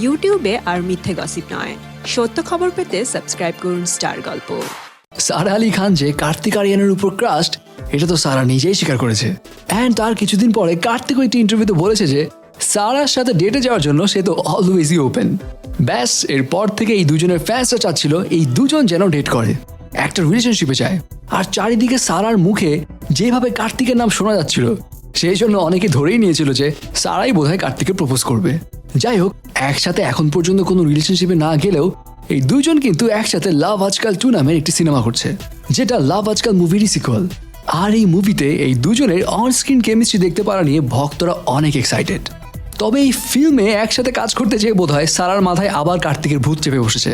ইউটিউবে আর মিথ্যে গসিপ নয়। সত্য খবর পেতে সাবস্ক্রাইব করুন স্টার গল্প সারা আলী খান যে কার্তিক আরিয়ানের উপর ক্রাস্ট এটা তো সারা নিজেই স্বীকার করেছে। অ্যান্ড তার কিছুদিন পরে কার্তিক একটি ইন্টারভিউতে বলেছে যে, সারার সাথে ডেটে যাওয়ার জন্য সে তো অলওয়েজই ওপেন ব্যাস, এরপর থেকে এই দুজনের ফ্যান্সরা চাচ্ছিল এই দুজন যেন ডেট করে। একটা রিলেশনশিপে যায়। আর চারিদিকে সারার মুখে যেভাবে কার্তিকের নাম শোনা যাচ্ছিল সেই জন্য অনেকে ধরেই নিয়েছিল যে সারাই বোধহয় কার্তিকে প্রপোজ করবে। যাই হোক, একসাথে এখন পর্যন্ত কোনো রিলেশনশিপে না গেলেও এই দুজন কিন্তু একসাথে লাভ আজকাল টু নামের একটি সিনেমা করছে, যেটা লাভ আজকাল মুভিরই সিকুয়াল আর এই মুভিতে এই দুজনের অন স্ক্রিন কেমিস্ট্রি দেখতে পারা নিয়ে ভক্তরা অনেক এক্সাইটেড তবে এই ফিল্মে একসাথে কাজ করতে যেয়ে বোধ হয় সারার মাথায় আবার কার্তিকের ভূত চেপে বসেছে।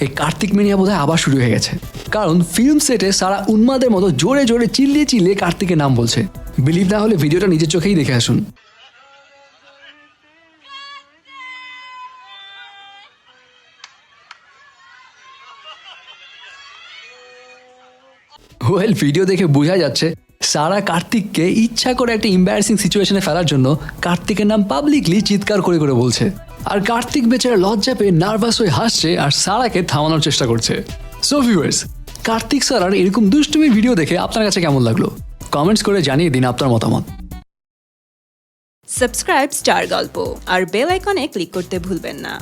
এই কার্তিক মেনিয়া বোধ আবার শুরু হয়ে গেছে। কারণ ফিল্ম সেটে সারা উন্মাদের মতো জোরে জোরে চিল্লিয়ে চিল্লিয়ে কার্তিকের নাম বলছে। বিলিভ না হলে ভিডিওটা নিজের চোখেই দেখে আসুন। ওয়েল ভিডিও দেখে বোঝা যাচ্ছে, সারা কার্তিককে ইচ্ছা করে একটা ইম্বারাসিং সিচুয়েশনে ফেলার জন্য কার্তিকের নাম পাবলিকলি চিৎকার করে করে বলছে। আর কার্তিক বেচারা লজ্জা পেয়ে নার্ভাস হয়ে হাসছে আর সারাকে থামানোর চেষ্টা করছে। সো ভিউয়ার্স কার্তিক স্যার, আর এরকম দুষ্টুমি ভিডিও দেখে আপনার কাছে কেমন লাগল? কমেন্টস করে জানিয়ে দিন আপনার মতামত। সাবস্ক্রাইব স্টার গল্প আর বেল আইকনে ক্লিক করতে ভুলবেন না।